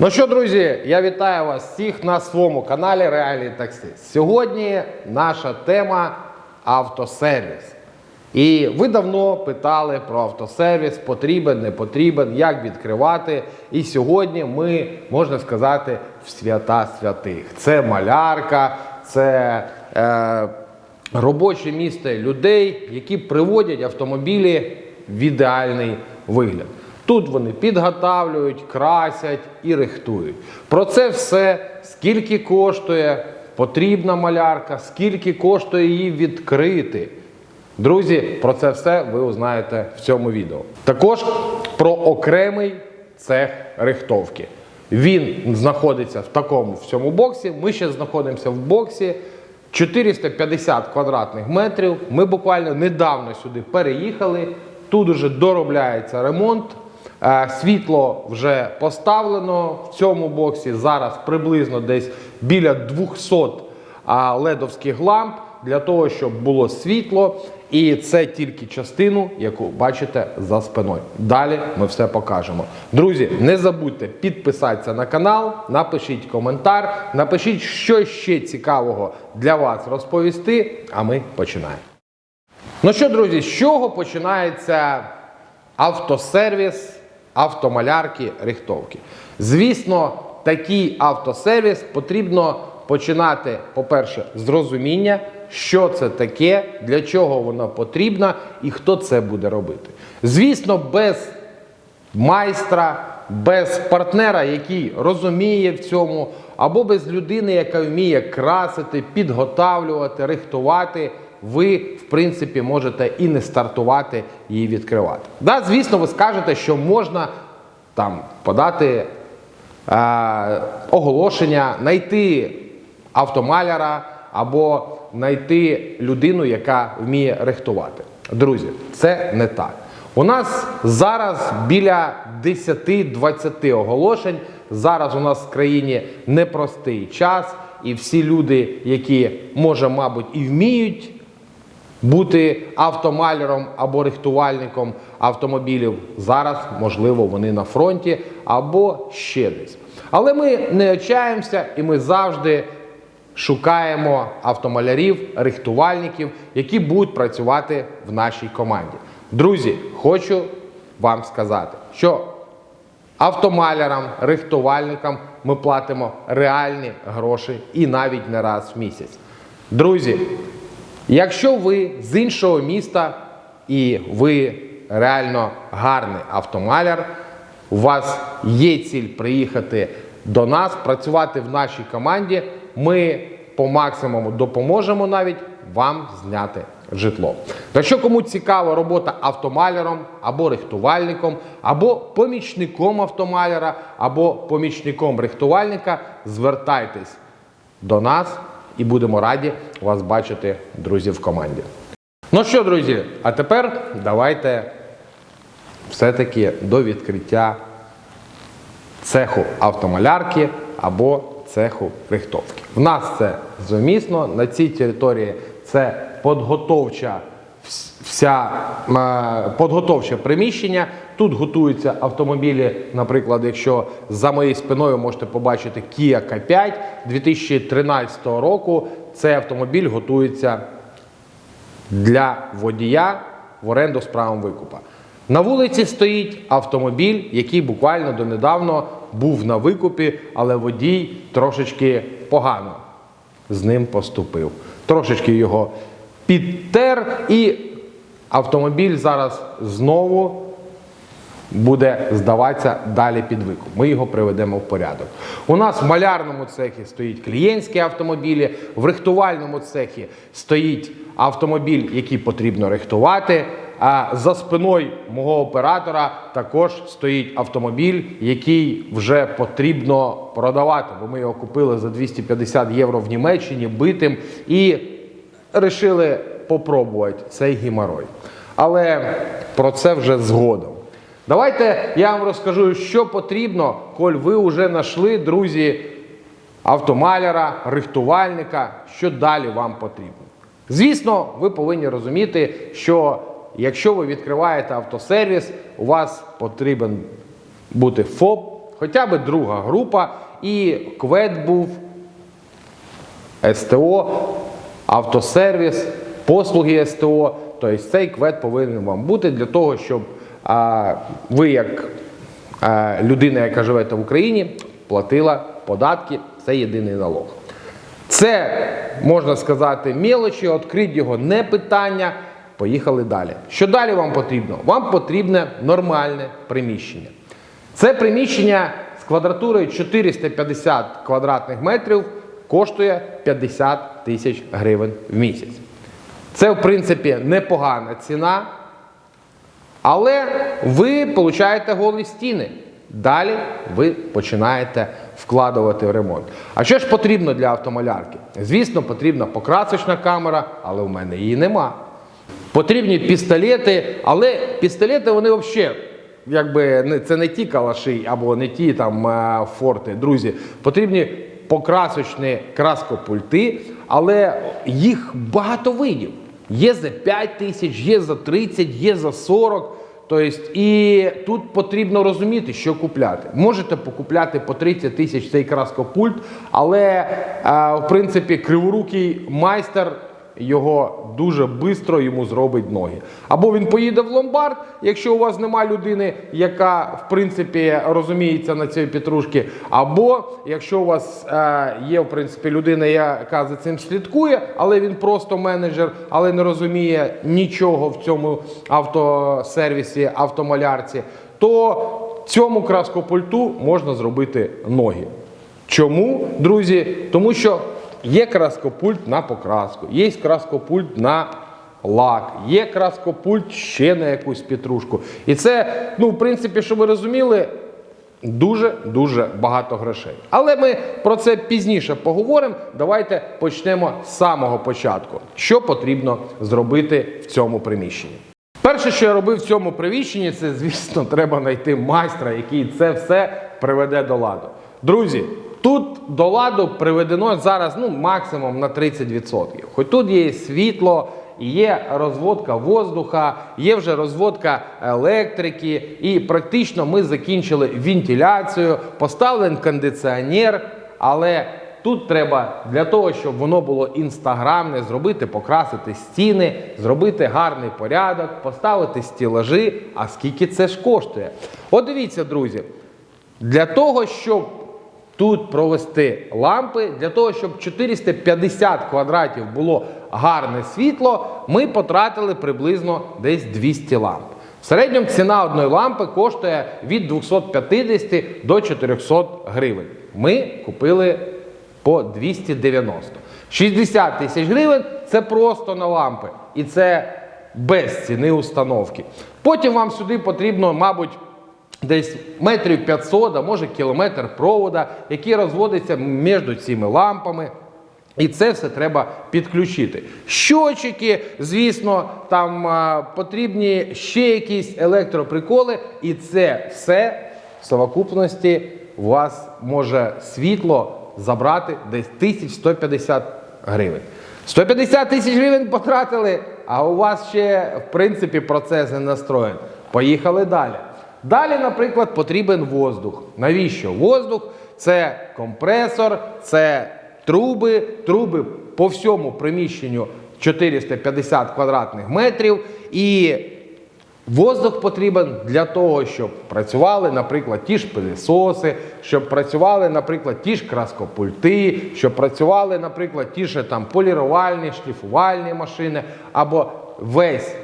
Ну що, друзі, я вітаю вас всіх на своєму каналі Реальний Таксист. Сьогодні наша тема автосервіс. І ви давно питали про автосервіс, потрібен, не потрібен, як відкривати. І сьогодні ми, можна сказати, в свята святих. Це малярка, це е, робоче місце людей, які приводять автомобілі в ідеальний вигляд. Тут вони підготавлюють, красять і рихтують. Про це все, скільки коштує потрібна малярка, скільки коштує її відкрити. Друзі, про це все ви узнаєте в цьому відео. Також про окремий цех рихтовки. Він знаходиться в такому в цьому боксі. Ми ще знаходимося в боксі 450 квадратних метрів. Ми буквально недавно сюди переїхали. Тут уже доробляється ремонт. Е, Світло вже поставлено в цьому боксі. Зараз приблизно десь біля 200 а, ледовських ламп для того, щоб було світло. І це тільки частину, яку бачите за спиною. Далі ми все покажемо. Друзі, не забудьте підписатися на канал, напишіть коментар, напишіть, що ще цікавого для вас розповісти. А ми починаємо. Ну що, друзі, з чого починається автосервіс, автомалярки, рихтовки? Звісно, такий автосервіс потрібно починати, по-перше, з розуміння, що це таке, для чого воно потрібно і хто це буде робити. Звісно, без майстра, без партнера, який розуміє в цьому, або без людини, яка вміє красити, підготавлювати, рихтувати, ви, в принципі, можете і не стартувати її відкривати. Да, звісно, ви скажете, що можна там подати е, оголошення, знайти автомаляра або знайти людину, яка вміє рихтувати. Друзі, це не так. У нас зараз біля 10-20 оголошень. Зараз у нас в країні непростий час, і всі люди, які може, мабуть, і вміють бути автомалером або рихтувальником автомобілів, зараз, можливо, вони на фронті або ще десь. Але ми не отчаємося і ми завжди шукаємо автомалярів, рихтувальників, які будуть працювати в нашій команді. Друзі, хочу вам сказати, що автомалярам, рихтувальникам ми платимо реальні гроші і навіть не раз в місяць. Друзі, якщо ви з іншого міста і ви реально гарний автомаляр, у вас є ціль приїхати до нас, працювати в нашій команді, ми по максимуму допоможемо навіть вам зняти житло. Якщо кому цікава робота автомаляром або рихтувальником, або помічником автомаляра, або помічником рихтувальника, звертайтесь до нас і будемо раді вас бачити, друзі, в команді. Ну що, друзі, а тепер давайте все-таки до відкриття цеху автомалярки або цеху рихтовки. В нас це зумісно, на цій території це подготовча вся е, подготовче приміщення. Тут готуються автомобілі, наприклад, якщо за моєю спиною можете побачити Kia K5 2013 року. Цей автомобіль готується для водія в оренду з правом викупа. На вулиці стоїть автомобіль, який буквально донедавно був на викупі, але водій трошечки погано з ним поступив. Трошечки його підтер, і автомобіль зараз знову буде здаватися далі під викуп. Ми його приведемо в порядок. У нас в малярному цехі стоїть клієнтські автомобілі, в рихтувальному цехі стоїть автомобіль, який потрібно рихтувати. А за спиною мого оператора також стоїть автомобіль, який вже потрібно продавати, бо ми його купили за 250 євро в Німеччині битим і вирішили попробувати цей геморой. Але про це вже згодом. Давайте я вам розкажу, що потрібно, коль ви вже знайшли, друзі, автомаляра, рихтувальника, що далі вам потрібно. Звісно, ви повинні розуміти, що якщо ви відкриваєте автосервіс, у вас потрібен бути ФОП хоча б друга група, і квет був СТО, автосервіс, послуги СТО. Тобто цей квет повинен вам бути для того, щоб а, ви, як а, людина, яка живете в Україні, платила податки, це єдиний налог. Це, можна сказати, мелочі, відкрити його не питання. Поїхали далі. Що далі вам потрібно? Вам потрібне нормальне приміщення. Це приміщення з квадратурою 450 квадратних метрів коштує 50 тисяч гривень в місяць. Це, в принципі, непогана ціна, але ви получаєте голі стіни. Далі ви починаєте вкладувати в ремонт. А що ж потрібно для автомалярки? Звісно, потрібна покрасочна камера, але в мене її нема. Потрібні пістолети, але пістолети вони взагалі, якби це не ті калаші або не ті там е, форти. Друзі, потрібні покрасочні краскопульти, але їх багато видів. Є за 5 тисяч, є за 30, є за 40. Тобто, і тут потрібно розуміти, що купляти. Можете покупляти по 30 тисяч цей краскопульт, але в принципі криворукий майстер його дуже швидко йому зробить ноги. Або він поїде в ломбард, якщо у вас немає людини, яка в принципі розуміється на цій петрушці, або якщо у вас е, є в принципі людина, яка за цим слідкує, але він просто менеджер, але не розуміє нічого в цьому автосервісі, автомалярці, то цьому краскопульту можна зробити ноги. Чому, друзі? Тому що є краскопульт на покраску, є краскопульт на лак, є краскопульт ще на якусь петрушку. І це, ну, в принципі, щоб ви розуміли, дуже-дуже багато грошей. Але ми про це пізніше поговоримо. Давайте почнемо з самого початку. Що потрібно зробити в цьому приміщенні? Перше, що я робив в цьому приміщенні, це, звісно, треба знайти майстра, який це все приведе до ладу. Друзі, тут до ладу приведено зараз ну, максимум на 30%. Хоч тут є світло, є розводка воздуха, є вже розводка електрики, і практично ми закінчили вентиляцію, поставлений кондиціонер, але Тут треба для того, щоб воно було інстаграмне, зробити, покрасити стіни, зробити гарний порядок, поставити стілажі. А скільки це ж коштує? От дивіться, друзі, для того, щоб тут провести лампи, для того, щоб 450 квадратів було гарне світло, ми потратили приблизно десь 200 ламп. В середньому ціна одної лампи коштує від 250 до 400 гривень. Ми купили по 290. 60 тисяч гривень це просто на лампи. І це без ціни установки. Потім вам сюди потрібно, мабуть, десь метрів 500, а може кілометр провода, який розводиться між цими лампами. І це все треба підключити. Щочики, звісно, там потрібні ще якісь електроприколи, і це все в совокупності у вас може світло забрати десь 1150 гривень. 150 тисяч гривень потратили, а у вас ще, в принципі, процес не настроєн. Поїхали далі. Далі, наприклад, потрібен воздух. Навіщо? Воздух це компресор, це труби, труби по всьому приміщенню 450 квадратних метрів. І Воздух потрібен для того, щоб працювали, наприклад, ті ж пилісоси, щоб працювали, наприклад, ті ж краскопульти, щоб працювали, наприклад, ті ж там полірувальні, шліфувальні машини, або весь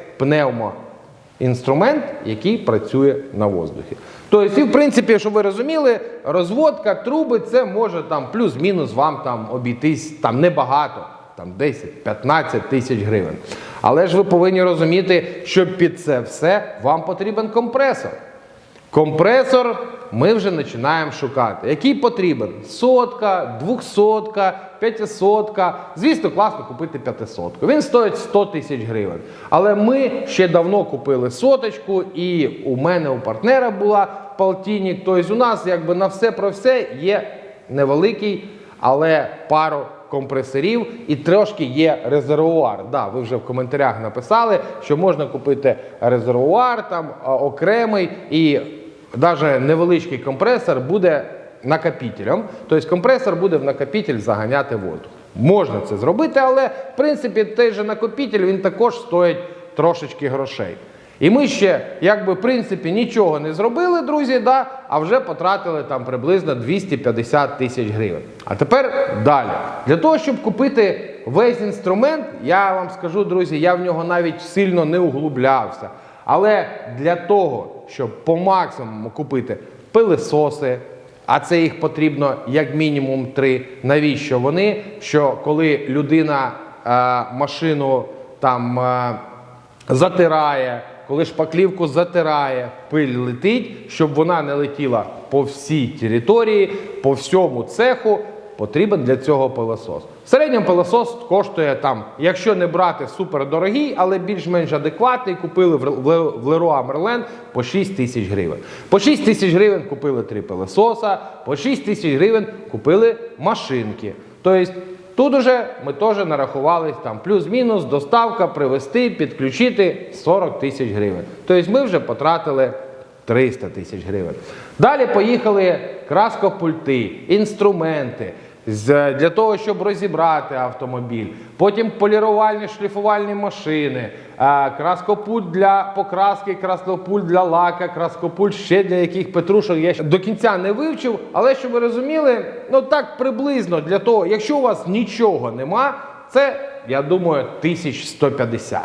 пневмоінструмент, який працює на воздухі. Тобто, і в принципі, щоб ви розуміли, розводка труби це може там плюс-мінус вам там обійтись там небагато там 10-15 тисяч гривень. Але ж ви повинні розуміти, що під це все вам потрібен компресор. Компресор ми вже починаємо шукати. Який потрібен? Сотка, двохсотка, п'ятисотка. Звісно, класно купити п'ятисотку. Він стоїть 100 тисяч гривень. Але ми ще давно купили соточку, і у мене у партнера була полтинник. Тобто у нас якби на все про все є невеликий, але пару компресорів і трошки є резервуар. Да, ви вже в коментарях написали, що можна купити резервуар там окремий і навіть невеличкий компресор буде накопителем. Тобто компресор буде в накопитель заганяти воду. Можна це зробити, але в принципі той же накопитель він також стоїть трошечки грошей. І ми ще, якби в принципі, нічого не зробили, друзі, да, а вже потратили там приблизно 250 тисяч гривень. А тепер далі. Для того, щоб купити весь інструмент, я вам скажу, друзі, я в нього навіть сильно не углублявся. Але для того, щоб по максимуму купити пилисоси, а це їх потрібно як мінімум три. Навіщо вони? Що коли людина е, машину там е, затирає, коли шпаклівку затирає, пиль летить, щоб вона не летіла по всій території, по всьому цеху, потрібен для цього пилосос. В середньому пилосос коштує там, якщо не брати супердорогий, але більш-менш адекватний, купили в Leroy Merlin по 6 тисяч гривень. По 6 тисяч гривень купили три пилососа, по 6 тисяч гривень купили машинки. Тобто Тут уже ми теж нарахували там плюс-мінус, доставка, привезти, підключити 40 тисяч гривень. Тобто ми вже потратили 300 тисяч гривень. Далі поїхали краскопульти, інструменти для того, щоб розібрати автомобіль. Потім полірувальні шліфувальні машини, краскопульт для покраски, краскопульт для лака, краскопульт ще для яких петрушок я ще до кінця не вивчив. Але щоб ви розуміли, ну так приблизно для того, якщо у вас нічого нема, це я думаю 1150.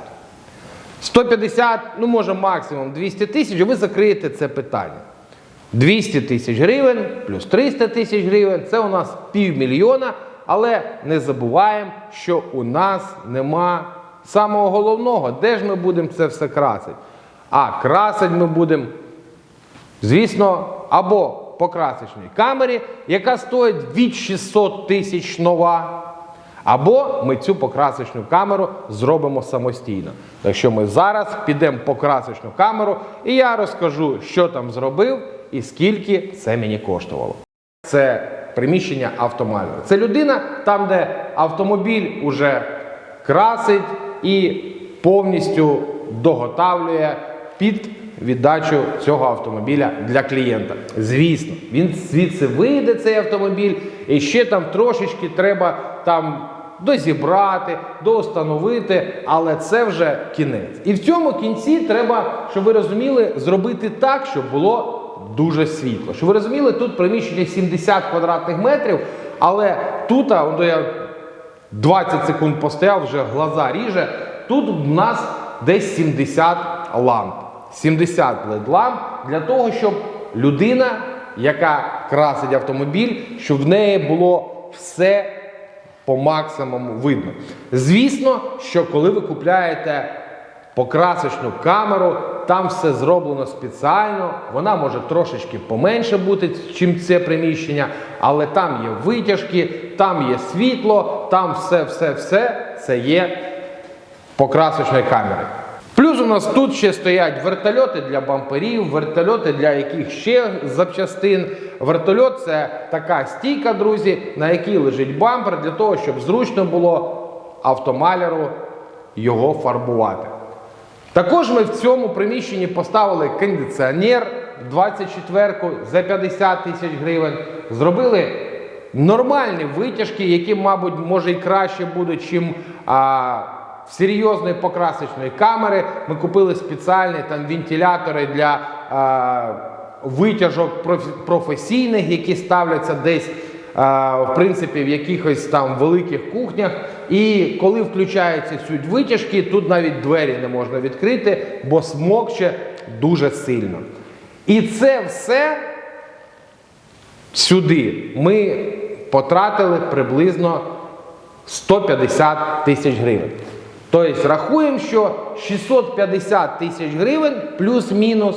150, ну може максимум 200 тисяч, ви закриєте це питання. 200 тисяч гривень плюс 300 тисяч гривень це у нас півмільйона. Але не забуваємо, що у нас нема самого головного, де ж ми будемо це все красити. А красити ми будемо, звісно, або по красочній камері, яка стоїть від 600 тисяч нова. Або ми цю покрасочну камеру зробимо самостійно. Так що ми зараз підемо по красочну камеру, і я розкажу, що там зробив і скільки це мені коштувало. Це приміщення автомайора. Це людина там, де автомобіль уже красить і повністю доготавлює під віддачу цього автомобіля для клієнта. Звісно, він звідси вийде цей автомобіль, і ще там трошечки треба там дозібрати, доустановити, але це вже кінець. І в цьому кінці треба, щоб ви розуміли, зробити так, щоб було дуже світло. Щоб ви розуміли, тут приміщення 70 квадратних метрів, але тут, а, я 20 секунд постояв, вже глаза ріже. Тут у нас десь 70 ламп. 70 LED ламп для того, щоб людина, яка красить автомобіль, щоб в неї було все по максимуму видно. Звісно, що коли ви купляєте покрасочну камеру, там все зроблено спеціально, вона може трошечки поменше бути, чим це приміщення, але там є витяжки, там є світло, там все, все, все це є покрасочної камери. Плюс у нас тут ще стоять вертольоти для бамперів, вертольоти для яких ще запчастин. Вертольот це така стійка, друзі, на якій лежить бампер для того, щоб зручно було автомаляру його фарбувати. Також ми в цьому приміщенні поставили кондиціонер 24-ку за 50 тисяч гривень. Зробили нормальні витяжки, які, мабуть, може і краще будуть, чим а, серйозної покрасочної камери. Ми купили спеціальні там вентилятори для а, витяжок професійних, які ставляться десь. В принципі, в якихось там великих кухнях, і коли включаються суть витяжки, тут навіть двері не можна відкрити, бо смокче дуже сильно. І це все сюди ми потратили приблизно 150 тисяч гривень. Тобто рахуємо, що 650 тисяч гривень плюс-мінус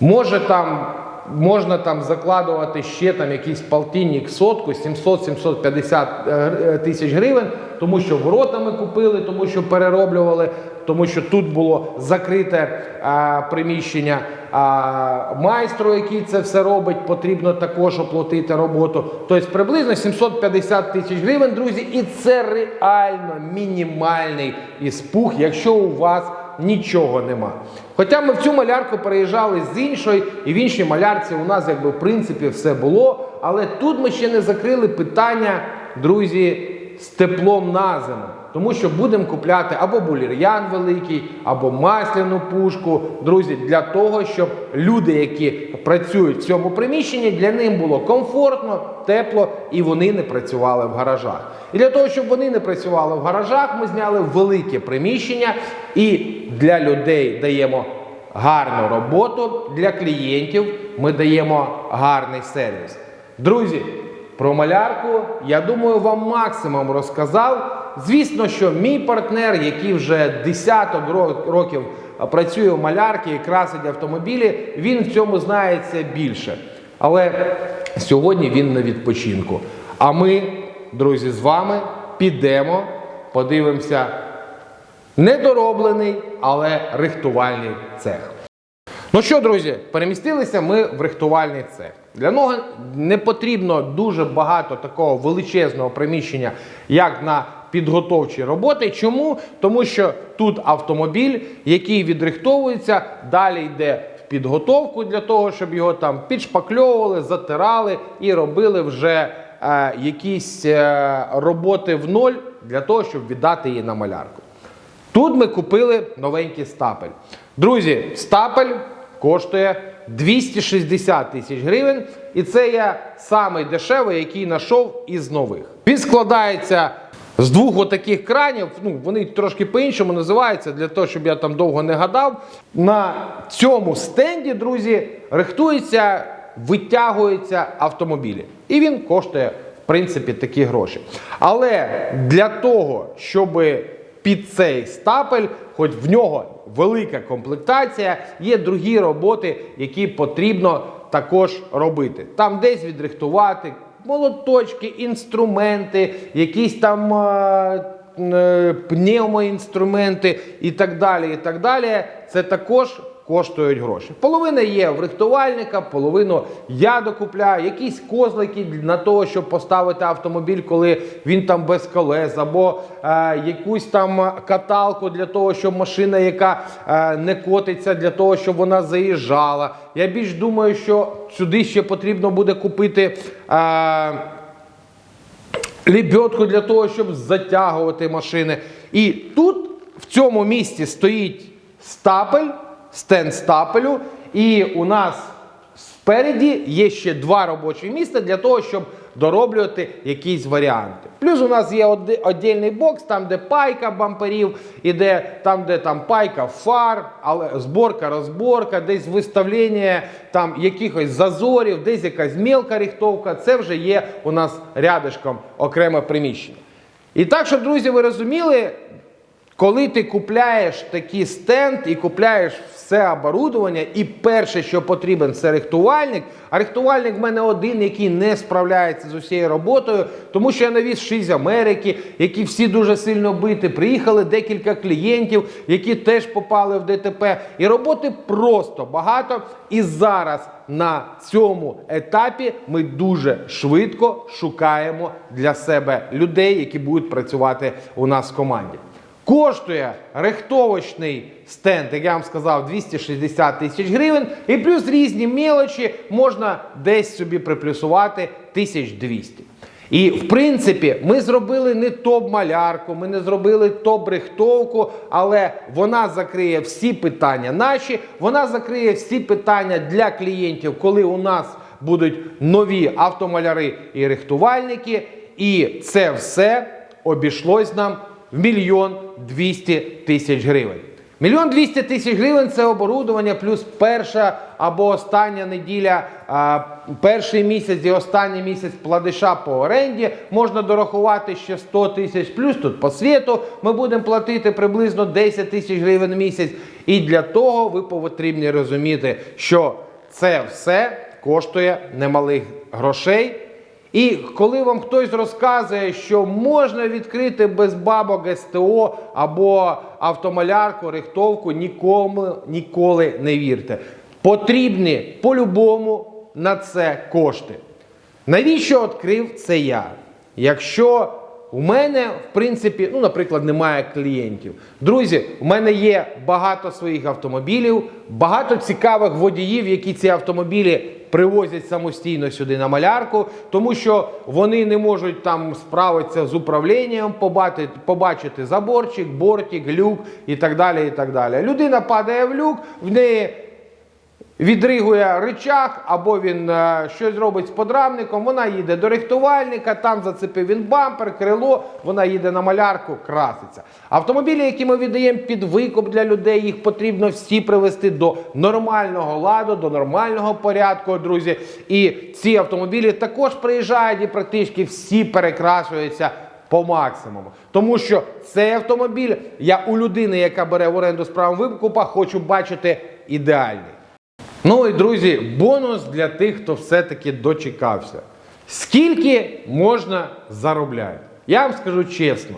Може там, можна там закладувати ще там якийсь полтинник, сотку, 700-750 е, тисяч гривень, тому що ворота ми купили, тому що перероблювали, тому що тут було закрите е, приміщення. А майстру, який це все робить, потрібно також оплатити роботу. Тобто приблизно 750 тисяч гривень, друзі, і це реально мінімальний іспух, якщо у вас нічого нема. Хоча ми в цю малярку переїжджали з іншої, і в іншій малярці у нас якби в принципі все було. Але тут ми ще не закрили питання, друзі, з теплом на зиму. Тому що будемо купляти або булір'ян великий, або масляну пушку, друзі, для того, щоб люди, які працюють в цьому приміщенні, для них було комфортно, тепло і вони не працювали в гаражах. І для того, щоб вони не працювали в гаражах, ми зняли велике приміщення і для людей даємо гарну роботу, для клієнтів ми даємо гарний сервіс. Друзі, про малярку, я думаю, вам максимум розказав. Звісно, що мій партнер, який вже десяток років працює в малярці і красить автомобілі, він в цьому знається більше. Але сьогодні він на відпочинку. А ми, друзі, з вами підемо, подивимося недороблений, але рихтувальний цех. Ну що, друзі, перемістилися ми в рихтувальний цех. Для нього не потрібно дуже багато такого величезного приміщення, як на підготовчі роботи. Чому? Тому що тут автомобіль, який відрихтовується, далі йде в підготовку для того, щоб його там підшпакльовували, затирали і робили вже е, якісь е, роботи в ноль для того, щоб віддати її на малярку. Тут ми купили новенький стапель. Друзі, стапель коштує 260 тисяч гривень. І це я самий дешевий, який знайшов із нових. Він складається з двох отаких кранів. Ну, вони трошки по-іншому називаються, для того, щоб я там довго не гадав. На цьому стенді, друзі, рихтуються, витягуються автомобілі. І він коштує, в принципі, такі гроші. Але для того, щоб під цей стапель, хоч в нього велика комплектація, є другі роботи, які потрібно також робити. Там десь відрихтувати молоточки, інструменти, якісь там е, пневмоінструменти і так далі. і так далі. Це також коштують гроші. Половина є в рихтувальника, половину я докупляю, якісь козлики на того, щоб поставити автомобіль, коли він там без колес, або е, якусь там каталку для того, щоб машина, яка е, не котиться, для того, щоб вона заїжджала. Я більш думаю, що сюди ще потрібно буде купити. Е, лебедку для того, щоб затягувати машини. І тут в цьому місці стоїть стапель, стенд стапелю, і у нас спереді є ще два робочі місця для того, щоб дороблювати якісь варіанти. Плюс у нас є віддільний бокс, там, де пайка бамперів, іде там, де там пайка фар, але зборка, розборка, десь виставлення там якихось зазорів, десь якась мілка рихтовка. Це вже є у нас рядишком окреме приміщення. І так, щоб, друзі, ви розуміли, коли ти купляєш такий стенд і купляєш все оборудовання, і перше, що потрібен, це рихтувальник. А рихтувальник в мене один, який не справляється з усією роботою, тому що я навіз 6 з Америки, які всі дуже сильно биті. Приїхали декілька клієнтів, які теж попали в ДТП. І роботи просто багато. І зараз на цьому етапі ми дуже швидко шукаємо для себе людей, які будуть працювати у нас в команді. Коштує рихтовочний стенд, як я вам сказав, 260 тисяч гривень. І плюс різні мелочі можна десь собі приплюсувати 1200. І в принципі, ми зробили не топ-малярку, ми не зробили топ-рихтовку, але вона закриє всі питання наші, вона закриє всі питання для клієнтів, коли у нас будуть нові автомаляри і рихтувальники. І це все обійшлось нам в мільйон двісті тисяч гривень. Мільйон двісті тисяч гривень це оборудовання, плюс перша або остання неділя, а, перший місяць і останній місяць платежа по оренді. Можна дорахувати ще 100 тисяч, плюс тут по світу ми будемо платити приблизно 10 тисяч гривень в місяць. І для того ви потрібні розуміти, що це все коштує немалих грошей. І коли вам хтось розказує, що можна відкрити без бабок СТО або автомалярку, рихтовку, нікому ніколи не вірте. Потрібні по-любому на це кошти. Навіщо відкрив це я? Якщо у мене, в принципі, ну, наприклад, немає клієнтів. Друзі, у мене є багато своїх автомобілів, багато цікавих водіїв, які ці автомобілі привозять самостійно сюди на малярку, тому що вони не можуть там справитися з управлінням, побачити, побачити заборчик, бортик, люк і так далі. і так далі. Людина падає в люк, в неї відригує ричаг, або він е, щось робить з подрамником, вона їде до рихтувальника, там зацепив він бампер, крило, вона їде на малярку, краситься. Автомобілі, які ми віддаємо під викуп для людей, їх потрібно всі привести до нормального ладу, до нормального порядку, друзі. І ці автомобілі також приїжджають і практично всі перекрашуються по максимуму. Тому що цей автомобіль я у людини, яка бере в оренду з викупа, хочу бачити ідеальний. Ну і друзі, бонус для тих, хто все-таки дочекався. Скільки можна заробляти? Я вам скажу чесно,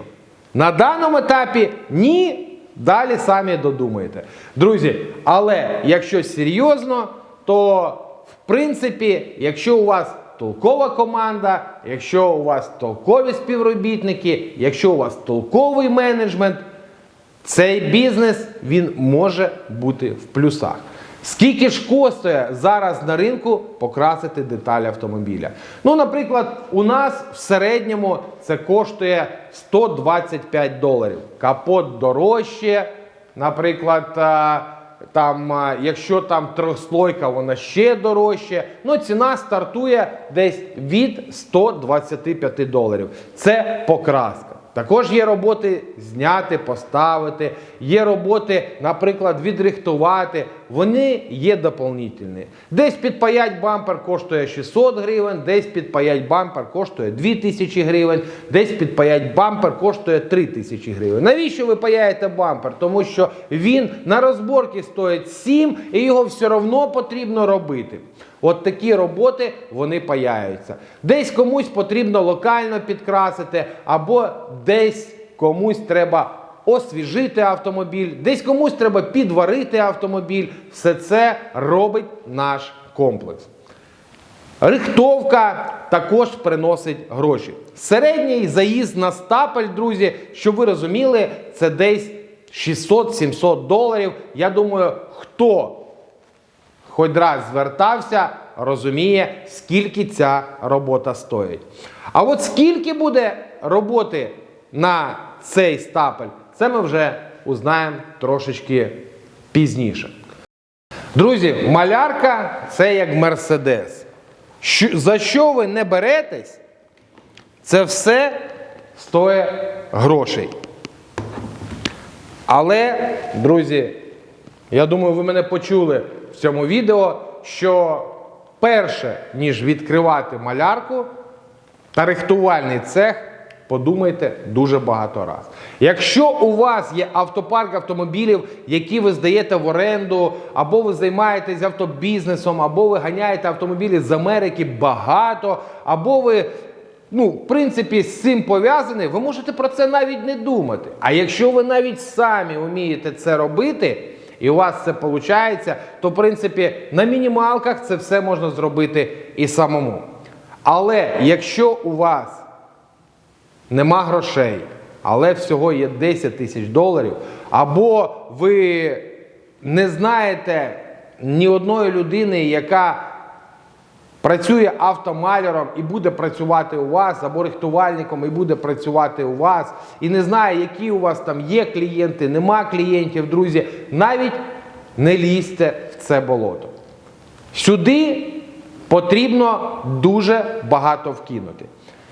на даному етапі ні. Далі самі додумаєте. Друзі, але якщо серйозно, то в принципі, якщо у вас толкова команда, якщо у вас толкові співробітники, якщо у вас толковий менеджмент, цей бізнес він може бути в плюсах. Скільки ж коштує зараз на ринку покрасити деталі автомобіля? Ну, наприклад, у нас в середньому це коштує 125 доларів. Капот дорожче. Наприклад, там, якщо там трьохслойка, вона ще дорожче. Ну, ціна стартує десь від 125 доларів. Це покраска. Також є роботи зняти, поставити, є роботи, наприклад, відрихтувати. Вони є доповнительні. Десь підпаять бампер коштує 600 гривень, десь підпаять бампер коштує 2000 гривень, десь підпаять бампер коштує 3000 гривень. Навіщо ви паяєте бампер? Тому що він на розборці стоїть 7 і його все одно потрібно робити. От такі роботи вони паяються. Десь комусь потрібно локально підкрасити, або десь комусь треба освіжити автомобіль, десь комусь треба підварити автомобіль. Все це робить наш комплекс. Рихтовка також приносить гроші. Середній заїзд на стапель, друзі, щоб ви розуміли, це десь 600-700 доларів. Я думаю, хто хоч раз звертався, розуміє, скільки ця робота стоїть. А от скільки буде роботи на цей стапель, це ми вже узнаємо трошечки пізніше. Друзі, малярка це як мерседес. За що ви не беретесь, це все стоїть грошей. Але, друзі, я думаю, ви мене почули в цьому відео, що перше, ніж відкривати малярку та рихтувальний цех, подумайте дуже багато раз. Якщо у вас є автопарк автомобілів, які ви здаєте в оренду, або ви займаєтесь автобізнесом, або ви ганяєте автомобілі з Америки багато, або ви ну, в принципі, з цим пов'язаний, ви можете про це навіть не думати. А якщо ви навіть самі вмієте це робити, і у вас це виходить, то в принципі на мінімалках це все можна зробити і самому. Але якщо у вас нема грошей, але всього є 10 тисяч доларів, або ви не знаєте ні одної людини, яка працює автомаляром і буде працювати у вас, або рихтувальником і буде працювати у вас, і не знає, які у вас там є клієнти, нема клієнтів, друзі, навіть не лізьте в це болото. Сюди потрібно дуже багато вкинути.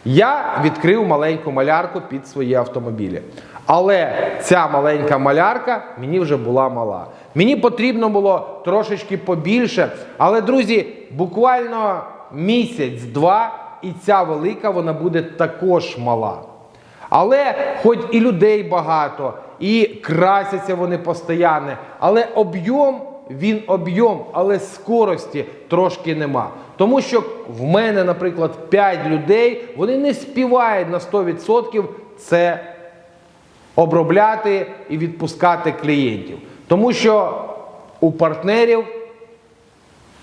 Я відкрив маленьку малярку під свої автомобілі. Але ця маленька малярка мені вже була мала. Мені потрібно було трошечки побільше. Але, друзі, буквально місяць-два, і ця велика вона буде також мала. Але хоч і людей багато, і красяться вони постійно, але об'єм він об'єм, але скорості трошки нема. Тому що в мене, наприклад, 5 людей, вони не співають на 100% це обробляти і відпускати клієнтів. Тому що у партнерів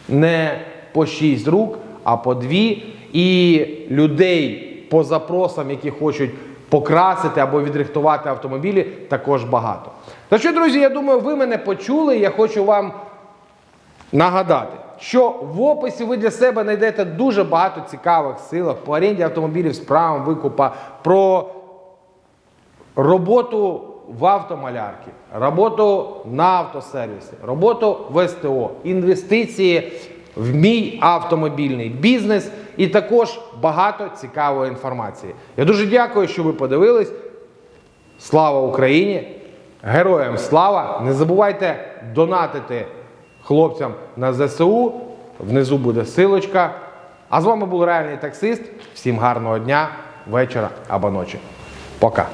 не по 6 рук, а по 2. І людей по запросам, які хочуть покрасити або відрихтувати автомобілі також багато. Так що, друзі, я думаю, ви мене почули. Я хочу вам нагадати, що в описі ви для себе знайдете дуже багато цікавих силах по оренді автомобілів з правом викупа, про роботу в автомалярці, роботу на автосервісі, роботу в СТО, інвестиції в мій автомобільний бізнес і також багато цікавої інформації. Я дуже дякую, що ви подивились. Слава Україні! Героям слава! Не забувайте донатити хлопцям на ЗСУ. Внизу буде силочка. А з вами був реальний таксист. Всім гарного дня, вечора або ночі. Пока!